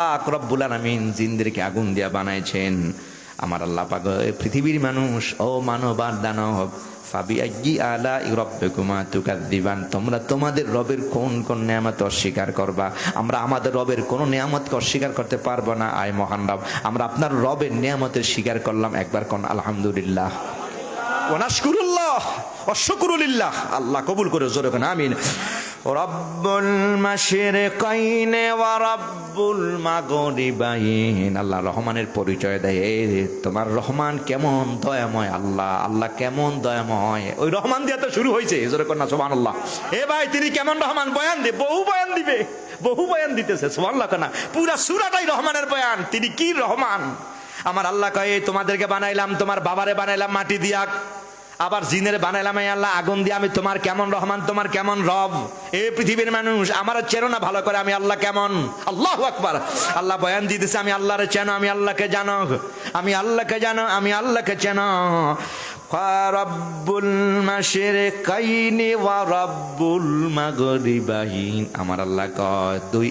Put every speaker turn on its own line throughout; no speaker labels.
পাক রব্বুল আলামিন জিনদেরকে আগুন দিয়া বানাইছেন। আমার আল্লাহ পাক পৃথিবীর মানুষ, ও মানব আর দানব ফাবি আলা রব্বেকুমা তুকাদ্দিবান তোমরা তোমাদের রবের কোন কোন নিয়ামত অস্বীকার করবা? আমরা আমাদের রবের কোনো নিয়ামতকে অস্বীকার করতে পারব না, আয় মহান রব। আমরা আপনার রবের নিয়ামতের স্বীকার করলাম, একবার কোন আলহামদুলিল্লাহ। ওনাশকুরুল্লাহ অশকুরুলিল্লাহ আল্লাহ কবুল করে জোরে আমিন। মাশরিকাইন ওয়া রব্বুল মাগরিবাইন। আল্লাহ রহমানের পরিচয় দেয় তোমার রহমান কেমন দয়াময় আল্লাহ আল্লাহ কেমন দয়াময়। ওই রহমান দিয়ে তো শুরু হয়েছে, জোরে কোন না সুবহানাল্লাহ। এ ভাই, তিনি কেমন রহমান? বয়ান দে, বহু বয়ান দিবে, বহু বয়ান দিতেছে, সুবহানাল্লাহ না পুরা সূরাটাই রহমানের বয়ান, তিনি কি রহমান? আমার আল্লাহ কয়ে তোমাদেরকে বানাইলাম, তোমার বাবারে বানাইলাম মাটি দিয়া আবার জিনের বানাইলাম আল্লাহ, আগুন দিয়ে আমি তোমার কেমন রহমান, তোমার কেমন রব? এ পৃথিবীর মানুষ আমার চেনো না ভালো করে আমি আল্লাহ কেমন। আল্লাহ আকবার। আল্লাহ বয়ান দিতেছে, আমি আল্লাহরে চেনো, আমি আল্লাহকে জানো। আমি আল্লাহকে জানো, আমি আল্লাহকে চেনো। রব্বুল মাগরিবাইন। আমার আল্লাহ কয়, দুই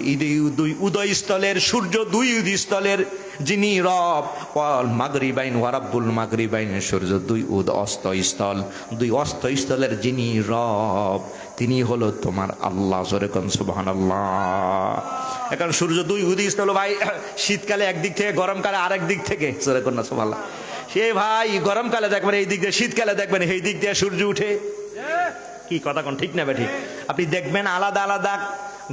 দুই উদয় স্থলের সূর্য, দুই উদয় স্থলের যিনি রব, ওয়াল মাগরিবাইন রব্বুল মাগরিবাইন, সূর্য দুই উদ অস্ত স্থল। দুই অস্ত স্থলের যিনি রব, তিনি হলো তোমার আল্লাহ। জোরে কোন সুবহানাল্লাহ। এখন সূর্য দুই উদয় স্থল, ভাই, শীতকালে একদিক থেকে, গরমকালে আরেক দিক থেকে। জোরে কোন না সুবহানাল্লাহ। সে ভাই, গরমকালে দেখবেন এই দিক দিয়ে, শীতকালে দেখবেন এই দিক দিয়ে সূর্য উঠে। কি কথা কোন ঠিক না ঠিক? আপনি দেখবেন আলাদা আলাদা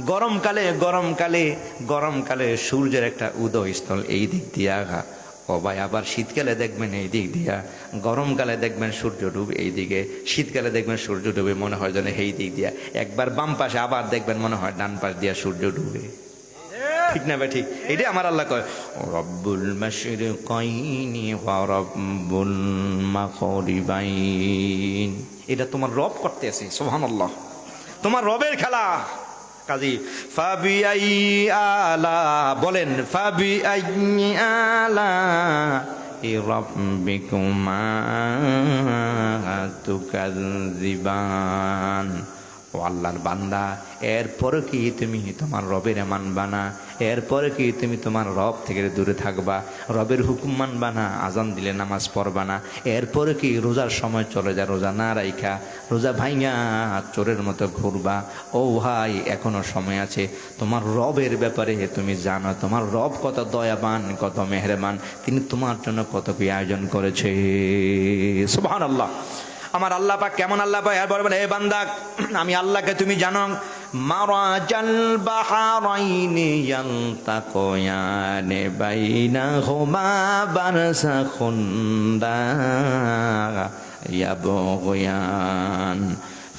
গরমকালে গরমকালে গরমকালে সূর্যের একটা উদয় স্থল এই দিক দিয়া ও ভাই, আবার শীতকালে দেখবেন এই দিক দিয়া। গরমকালে দেখবেন সূর্য ডুবে এই দিকে। শীতকালে দেখবেন সূর্য ডুবে, মনে হয় যেন এই দিক দিয়া। একবার বাম পাশে আবার দেখবেন মনে হয় ডান পাশ দিয়া সূর্য ডুবে। ঠিক না ভাই, ঠিক? এটাই আমার আল্লাহ কয়, রব্বুল মাশরিকাইনি ওয়া রব্বুল মাগরিবাইন। এটা তোমার রব করতে আছে, সুবহানাল্লাহ। তোমার রবের খেলা। কাজী। ফাবি আই আলা বলেন ফাবি আই আলা রাব্বিকুমা তুকাযিবান ও আল্লাহর বান্দা। এরপরে কি তুমি তোমার রবের মানবা না এরপরে কি তুমি তোমার রব থেকে দূরে থাকবা? রবের হুকুম মানবা না আজান দিলে নামাজ পড়বা না এরপরে কি রোজার সময় চলে যা, রোজা না রাইখা, রোজা ভাইয়া চোরের মতো ঘুরবা। ও ভাই, এখনও সময় আছে। তোমার রবের ব্যাপারে তুমি জানো, তোমার রব কত দয়াবান, কত মেহরবান, তিনি তোমার জন্য কত কি আয়োজন করেছে। সুবহান আল্লাহ আমার আল্লাহ পাক কেমন আল্লাহ পাক এর বলবেন হে বান্দা আমি আল্লাহকে তুমি জানো মারাজাল বাহারাইনি ইয়ালতাকিয়ানে বাইনাহুমা বারসাখুন লা ইয়াবগিয়ান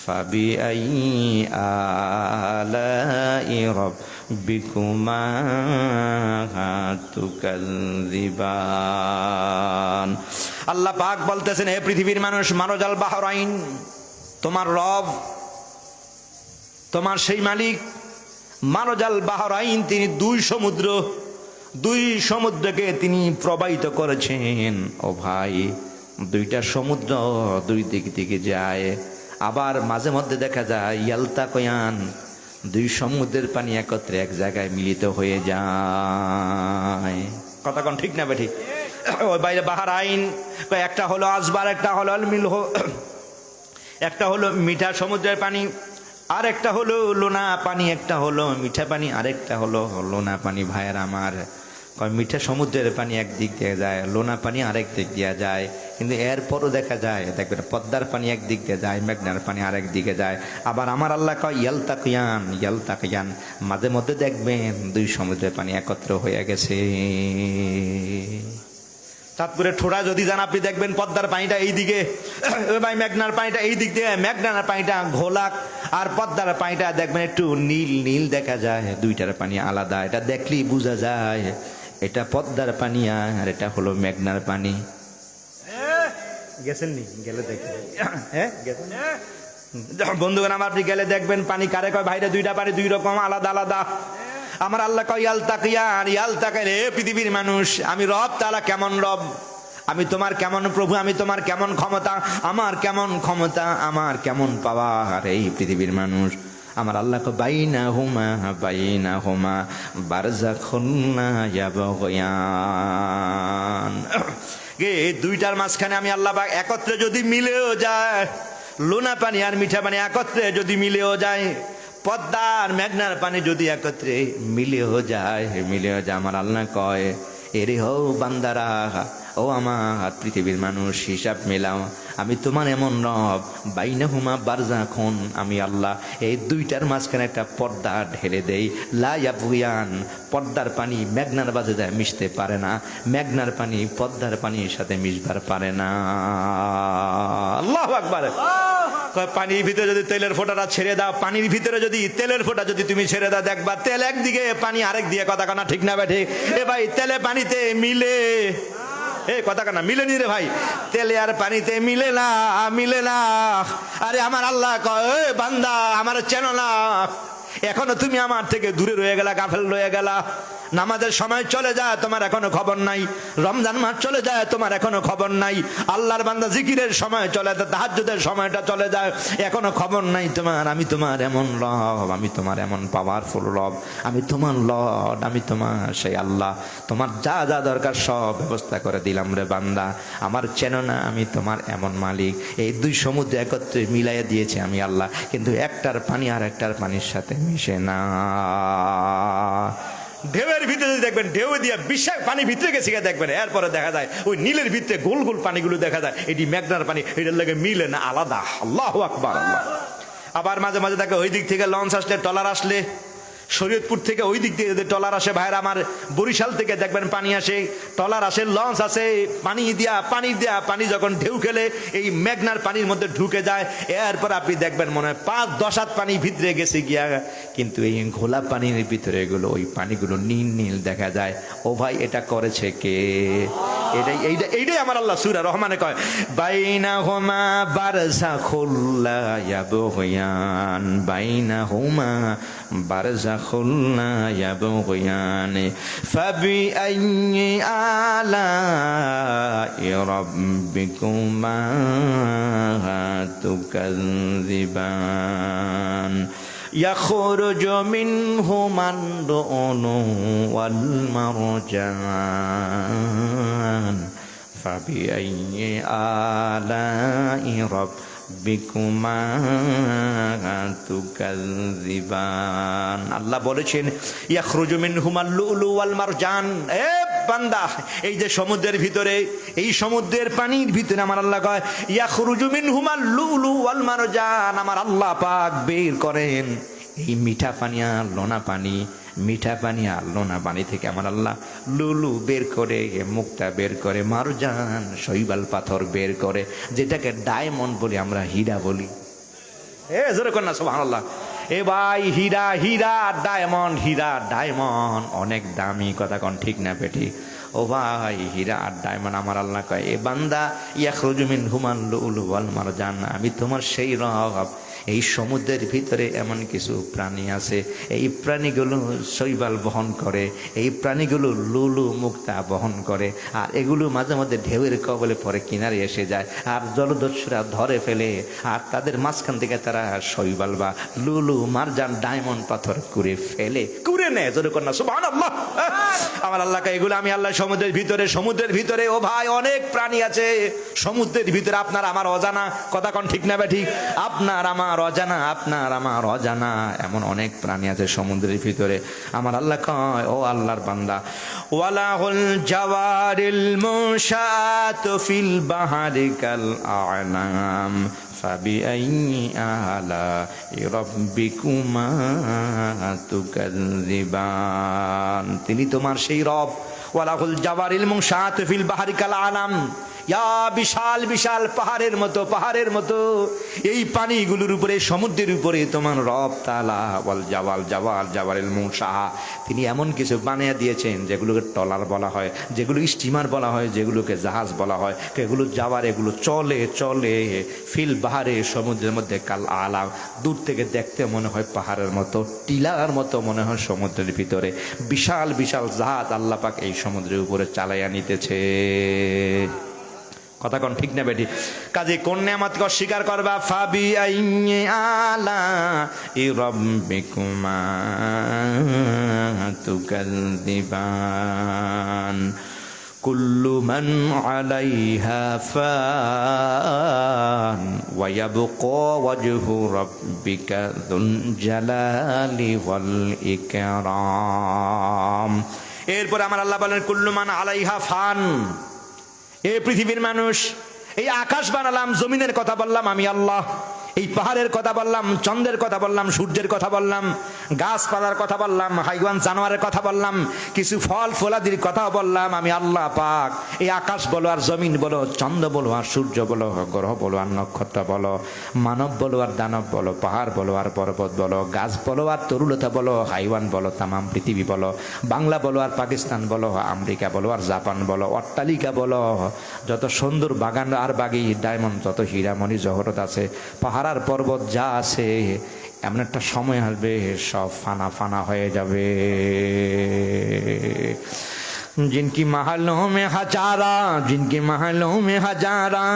فبأي آلاء ربكما تكذبان আল্লাহ পাক বলতেছেন, হে পৃথিবীর মানুষ মানজাল বাহরাইন তোমার রব, তোমার সেই মালিক মানজাল বাহরাইন তিনি দুই সমুদ্র, দুই সমুদ্রকে তিনি প্রবাহিত করেছেন। ও ভাই, দুইটা সমুদ্র দুই দিক দিকে যায়, আবার মাঝে মধ্যে দেখা যায় ইয়ালতা কয়ান দুই সমুদ্রের পানি একত্রে এক জায়গায় মিলিত হয়ে যায়। কথা কোন ঠিক না বে ঠিক? বাইরে বাহার আইন একটা হলো আসবার, একটা হলো মিল একটা হলো মিঠা সমুদ্রের পানি আর একটা হলো লোনা পানি, একটা হলো মিঠা পানি, আরেকটা হলো লোনা পানি। ভাইয়ের আমার মিঠা সমুদ্রের পানি একদিক দিয়ে যায়, লোনা পানি আরেক দিক দিয়ে যায়, কিন্তু এরপরও দেখা যায়, দেখবেন পদ্মার পানি এক দিক দিয়ে যায়, মেঘনার পানি আরেক দিকে যায়। আবার আমার আল্লাহ কয় ইয়ালতা কিয়ান ইয়ালতা কিয়ান মাঝে মধ্যে দেখবেন দুই সমুদ্রের পানি একত্র হয়ে গেছে। চাঁদপুরের ঠোড়া যদি যান আপনি দেখবেন পদ্মার পানিটা এই দিকে ভাই মেঘনার পানিটা এই দিক দিয়ে মেঘনার পানিটা ঘোলাক আর পদ্মার পানিটা দেখবেন একটু নীল নীল দেখা যায়। দুইটার পানি আলাদা এটা দেখলেই বোঝা যায়। এটা পদ্মার পানি আর এটা হলো মেঘনার পানি। গেছেননি গেলে দেখবেন হ্যাঁ গেছেন বন্ধুগণ আমার আপনি গেলে দেখবেন পানি কারে কয়? ভাইরে দুইটা পানি দুই রকম আলাদা আলাদা। আমার আল্লাহ কয়, ইয়াল তাকিয়ান, ইয়াল তাকে রে পৃথিবীর মানুষ। আমি রব তালা কেমন রব? আমি তোমার কেমন প্রভু? আমি তোমার কেমন ক্ষমতা? আমার কেমন ক্ষমতা? আমার কেমন পাওয়ার এই পৃথিবীর মানুষ। আমার আল্লাহ বাইনা হুমা বাইনা হুমা বারজা খুন্না গে, দুইটার মাঝখানে আমি আল্লাহ একত্রে যদি মিলেও যায়, লোনা পানি আর মিঠা পানি একত্রে যদি মিলেও যায় পদ্মার মেঘনার পানি যদি একত্রে মিলেও যায় মিলেও যায়, আমার আল্লাহ কয়, এরে হো বান্দারা, ও আমার পৃথিবীর মানুষ, হিসাব মেলাও, আমি তোমার এমন রব বাইনা হুমা বারজা খন আমি আল্লাহ, এই দুইটার মাঝখানে একটা পর্দা ঢেলে দেই লাইয়াবুয়ান পর্দার পানি মেঘনার বাজে যায়, মিশতে পারে না, মেঘনার পানি পদ্মার পানির সাথে মিশবার পারে না। আল্লাহ আকবার। পানির ভিতরে যদি তেলের ফোঁটাটা ছেড়ে দাও, পানির ভিতরে যদি তেলের ফোঁটা যদি তুমি ছেড়ে দাও, দেখবা তেল একদিকে, পানি আরেক দিয়ে, কথা কানা ঠিক না বেঠে এ ভাই, তেলে পানিতে মিলে। এ, কথা কানা মিলে নি রে ভাই। তেলে আর পানিতে মিলে না মিলে না। আরে আমার আল্লাহ বান্দা, আমার চেনো না। এখনও তুমি আমার থেকে দূরে রয়ে গেলা, গাফেল রয়ে গেলা। নামাজের সময় চলে যায়, তোমার এখনও খবর নাই। রমজান মাস চলে যায়, তোমার এখনও খবর নাই। আল্লাহর বান্দা জিকিরের সময় চলে যায়, তাহাজ্জুদের সময়টা চলে যায়। এখনও খবর নাই তোমার, আমি তোমার এমন রব, আমি তোমার এমন পাওয়ারফুল রব, আমি তোমার লড আমি তোমার সেই আল্লাহ। তোমার যা যা দরকার সব ব্যবস্থা করে দিলাম রে বান্দা। আমার চেনো না, আমি তোমার এমন মালিক। এই দুই সমুদ্র একত্রে মিলাইয়া দিয়েছে আমি আল্লাহ। কিন্তু একটার পানি আর একটার পানির সাথে মিশে না। ঢেউয়ের ভিতরে যদি দেখবেন, ঢেউ দিয়ে বিশাল পানি ভিতরে গেছে দেখবেন, এরপরে দেখা যায়, ওই নীলের ভিতরে গোল গোল পানিগুলো দেখা যায়, এটি মেঘনার পানি, এটার লাগে মিলে না, আলাদা। আল্লাহ আকবার, আল্লাহ। আবার মাঝে মাঝে দেখে ওই দিক থেকে লঞ্চ আসলে টলার আসলে শরীয়তপুর থেকে ওই দিক যদি টলার আসে ভাইরা আমার বরিশাল থেকে দেখবেন পানি আসে। টলার আসে, লঞ্চ আসে, পানি দিয়া পানি দিয়া, পানি যখন ঢেউ খেলে, এই মেঘনার পানির মধ্যে ঢুকে যায়। এরপর আপনি দেখবেন মনে হয় পাঁচ দশ হাত পানি ভিতরে গেছে গিয়া। কিন্তু এই ঘোলা পানির ভিতরে এগুলো, ওই পানিগুলো নীল নীল দেখা যায়। ও ভাই, এটা করেছে কে? এটাই, এইটা, এইটাই আমার আল্লাহ সুরা কয় বাইনা হোমা বারসা খোল্লা ইয়াবগয়ান বাইনা হোমা বারসা খোল্লা ইয়াবগয়ান ফাবি আইয়ি আলা রাব্বিকুমা তুকাযিবান يخرج منهما اللؤلؤ والمرجان فبأي آلاء ربكما تكذبان আল্লাহ বলেছেন ইয়াখরুজু মিনহুমা লুলু ওয়াল মারজান এ বান্দা, এই যে সমুদ্রের ভিতরে, এই সমুদ্রের পানির ভিতরে আমার আল্লাহ কয়, ইয়াখরুজু মিনহুমা লুলু ওয়াল মারজান আমার আল্লাহ পাক বের করেন। এই মিঠা পানি আর লোনা পানি, মিঠা পানি আর লোনা পানি থেকে আমার আল্লাহ লুলু বের করে, মুক্তা বের করে, মারজান, শৈবাল পাথর বের করে, যেটাকে ডায়মন্ড বলি আমরা, হীরা বলি। এ, জোরে কন্যা সুবহানাল্লাহ। এ ভাই হীরা হীরা ডায়মন্ড হীরা ডায়মন্ড অনেক দামি কথা কন ঠিক না পেটি? ও ভাই, হীরা আর ডায়মন্ড আমার আল্লাহ কয়, এ বান্দা ইয়াখরুজুমিন হুমান লুলু মারজান, আমি তোমার সেই রব। এই সমুদ্রের ভিতরে এমন কিছু প্রাণী আছে, এই প্রাণীগুলো শৈবাল বহন করে, এই প্রাণীগুলো লুলু মুক্তা বহন করে, আর এগুলো মাঝে মাঝে ঢেউয়ের কবলে পরে কিনারে এসে যায়, আর জলদস্যুরা ধরে ফেলে, আর তাদের মাঝখান থেকে তারা শৈবাল বা লুলু, মারজান, ডায়মন্ড পাথর করে ফেলে। কুড়ে নেয়, জোরে কন্যা আল্লাহ আমার আল্লাহকে এগুলো আমি আল্লাহ সমুদ্রের ভিতরে সমুদ্রের ভিতরে, ও ভাই অনেক প্রাণী আছে। সমুদ্রের ভিতরে আপনার আমার অজানা। কথা কোন ঠিক না ঠিক? আপনার আমার অজানা, আপনার আমার অজানা। এমন অনেক প্রাণী আছে সমুদ্রের ভিতরে। আমার আল্লাহ কয়, ও আল্লাহর বান্দা, ওয়ালাহুল জাওয়ারিল মুশাত ফিল বাহারিকাল আনাম। فبأي آلاء ربكما تكذبان তিনি তোমার সেই রব ওয়ালাহুল জাওয়ারিল মুশাত ফিল বাহারিকাল আলাম ইয়া বিশাল বিশাল পাহাড়ের মতো পাহাড়ের মতো। এই পানিগুলোর উপরে, সমুদ্রের উপরে তোমার রব তালা বল জাওয়াল জাওয়াল জাওয়ারেল মুসাহা তিনি এমন কিছু বানিয়ে দিয়েছেন যেগুলোকে টলার বলা হয়, যেগুলো স্টিমার বলা হয়, যেগুলোকে জাহাজ বলা হয় এগুলো যাওয়ার, এগুলো চলে চলে। ফিল বাহারে সমুদ্রের মধ্যে কাল আলা দূর থেকে দেখতে মনে হয় পাহাড়ের মতো, টিলার মতো মনে হয় সমুদ্রের ভিতরে। বিশাল বিশাল জাহাজ আল্লাপাক এই সমুদ্রের উপরে চালাইয়া নিতেছে। কথা ঠিক না বেটি? কাজে কোন নেয়ামতকে অস্বীকার করবা ফাবি আলা ই রব্বিকুমা তুকাল্লিবান কুল্লু মান আলাইহা ফান ওয়া ইয়াবকা ওয়াজহু রাব্বিকা যুল জালালি ওয়াল ইকরাম। এরপর আমার আল্লাহ বলেন, কুল্লু মান আলাইহা ফান। এই পৃথিবীর মানুষ এই আকাশ বানালাম জমিনের কথা বললাম আমি আল্লাহ। এই পাহাড়ের কথা বললাম, চন্দ্রের কথা বললাম, সূর্যের কথা বললাম, গাছপালার কথা বললাম, হাইওয়ান জানোয়ারের কথা বললাম, কিছু ফল ফলাদির কথা বললাম, আমি আল্লাহ পাক, এই আকাশ বলো আর জমিন বলো, চন্দ্র বলো আর সূর্য বলো, গ্রহ বলো আর নক্ষত্র বলো, মানব বলো আর দানব বলো, পাহাড় বলো আর পর্বত বলো, গাছ বলো আর তরুলতা বলো, হাইওয়ান বলো, তামাম পৃথিবী বলো, বাংলা বলো আর পাকিস্তান বলো, আমেরিকা বলো আর জাপান বলো, অট্টালিকা বলো, যত সুন্দর বাগান আর বাগি, ডায়মন্ড যত হীরামণি, জহরত আছে, পাহাড় আর পর্বত যা আছে এমন একটা সময় আসবে সব ফানা ফানা হয়ে যাবে जिनकी महलों में हजारा जिनकी महलों में हजारा